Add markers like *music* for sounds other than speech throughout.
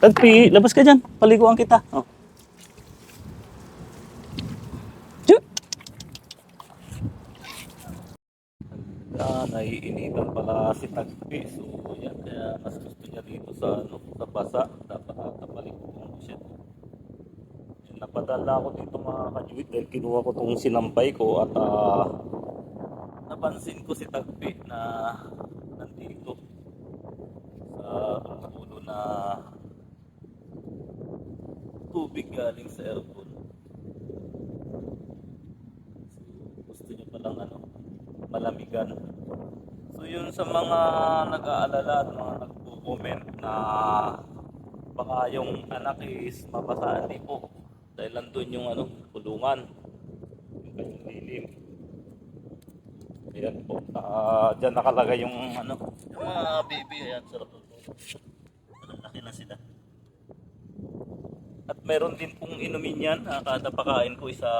Tagpi, labas ka dyan. Paliguan kita. Oh. Ah, naiinitan pala si Tagpi. So, yan. Kaya mas gusto niya dito sa, ano, sa basa. Dapat ata paliguan ko siya. Napadala ako dito mga kajuit dahil kinuha ko tong sinampay ko at ah, napansin ko si Tagpi na nandito sa ulo na tubig galing sa aircon. So, gusto niya palang ano, malamigan. So yun sa mga nag-aalala at mga nagpo-comment na baka yung anak is mabasa, hindi po. Dahil nandun yung ano, kulungan. Yung kanyang lilim. Ayan po. Ah, diyan nakalagay yung ano, yung mga baby. Ayan, sarap ito. Malalaki na sila. At meron din pong inumin yan. ah, kada pakain ko isa,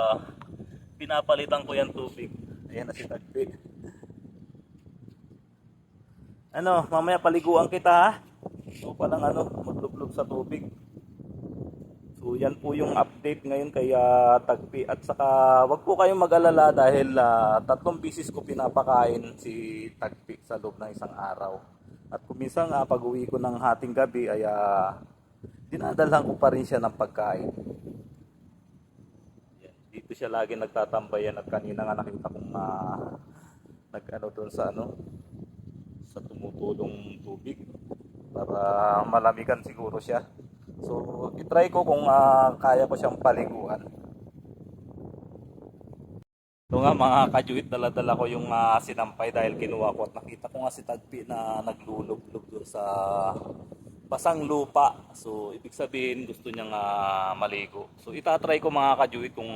pinapalitan ko yan tubig. Ayan na si Tagpi. Ano, mamaya paliguan kita ha. So palang ano, maglublog sa tubig. So yan po yung update ngayon kay ah, Tagpi at saka wag po kayong mag-alala dahil ah, tatlong bisis ko pinapakain si Tagpi sa loob ng isang araw. At kung minsan nga pag uwi ko ng hating gabi ay ah, dinadalhan ko pa rin siya ng pagkain. Yan. Dito siya lagi nagtatambayan at kanina nga nakita kong ah, nag ano doon sa ano sa tumutulong tubig para malamigan siguro siya. So, itry ko kung ah, kaya ko siyang paliguan. Ito nga mga kajuit, dala-dala ko yung ah, sinampay dahil kinuha ko at nakita ko nga si Tagpi na naglulog-log doon sa basang lupa. So, ibig sabihin gusto niyang ah, maligo. So, itatry ko mga kajuit kung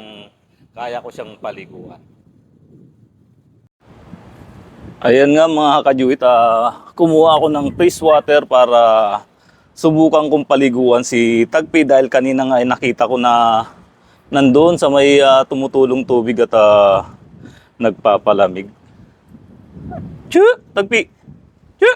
kaya ko siyang paliguan. Ayan nga mga kajuit, ah, kumuha ako ng fresh water para subukan kong paliguan si Tagpi dahil kanina nga ay nakita ko na nandoon sa may ah, tumutulong tubig at ah, nagpapalamig. Chu! Tagpi! Chu!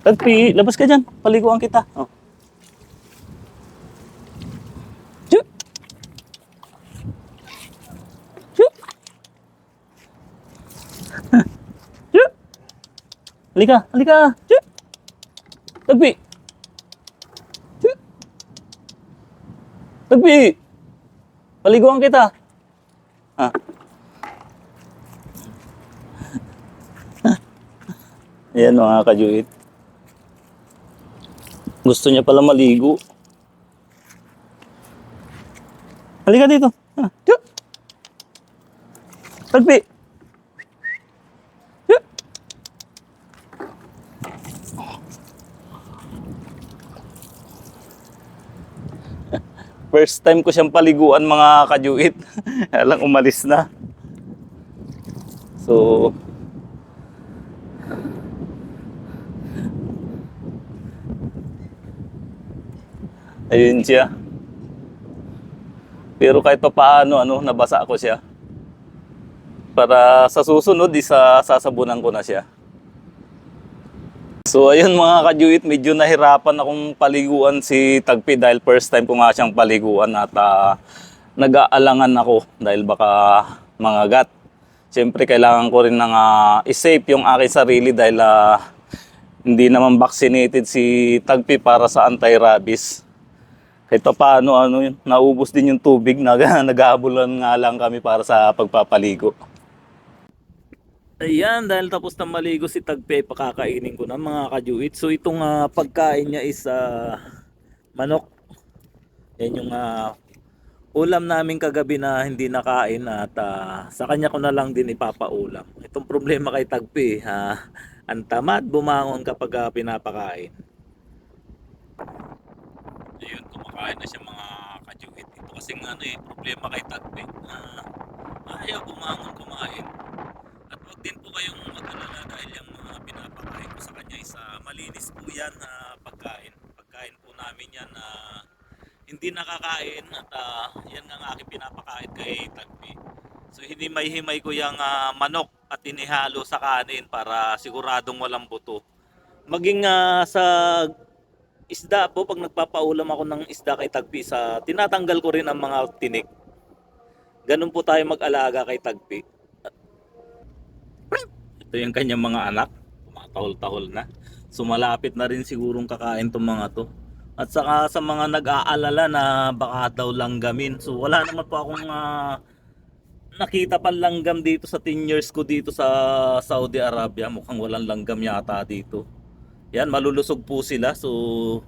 Tagpi, labas ka dyan. Paliguan kita. Oh. Halika, halika. Tagpi! Tagpi! Paliguan kita. Ah. *laughs* Ayan mga kajuit. Gusto niya pala maligo. Halika dito. Ah, chu! Tagpi! First time ko siyang paliguan mga kajuit. Alang *laughs* umalis na. So, ayun siya. Pero kahit pa paano, ano, nabasa ako siya. Para sa susunod, isa sasabunan ko na siya. So ayun mga kajuit, medyo nahirapan akong paliguan si Tagpi dahil first time ko nga siyang paliguan at ah, nag-aalangan ako dahil baka mangagat. Siyempre kailangan ko rin nang ah, i-safe yung aking sarili dahil ah, hindi naman vaccinated si Tagpi para sa anti-rabies. Kahit pa paano, ano naubos din yung tubig, *laughs* nag naghahabulan nga lang kami para sa pagpapaligo. Ayan, dahil tapos na maligo si Tagpe, pakakainin ko na mga kajuit. So itong ah, pagkain niya is ah, manok. Yan yung ah, ulam namin kagabi na hindi nakain at ah, sa kanya ko na lang din ipapaulam. Itong problema kay Tagpe, ha, ang tamad bumangon kapag ah, pinapakain. Ayun, kumakain na siya mga kajuit. Ito kasi ano eh, problema kay Tagpe. na ayaw bumangon kumain. At huwag din po kayong mag-alala dahil yung mga pinapakain ko sa kanya is ah, malinis po yan na pagkain. Pagkain po namin yan na hindi nakakain at ah, yan ang aking pinapakain kay Tagpi. hinimay-himay ko yung ah, manok at inihalo sa kanin para siguradong walang buto. Maging ah, sa isda po, pag nagpapaulam ako ng isda kay Tagpi, sa, tinatanggal ko rin ang mga tinik. Ganun po tayo mag-alaga kay Tagpi. Ito yung kanyang mga anak. Tumatahol-tahol na. Sumalapit na rin sigurong kakain tong mga to. At saka sa mga nag-aalala na baka daw langgamin. So wala naman po akong ah, nakita pa langgam dito sa 10 years ko dito sa Saudi Arabia. Mukhang walang langgam yata dito. Yan, malulusog po sila. So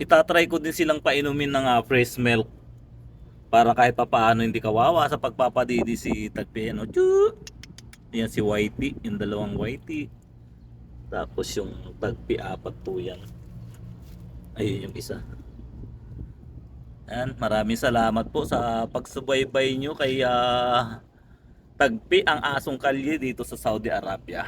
itatry ko din silang painumin ng ah, fresh milk para kahit pa paano hindi kawawa sa pagpapadidi si Tagpi. Ano, Choo! Yan si Whitey, yung dalawang Whitey. Tapos yung Tagpi, apat po yan. Ayun yung isa. Yan, maraming salamat po sa pagsubaybay nyo kay ah, Tagpi, ang asong kalye dito sa Saudi Arabia.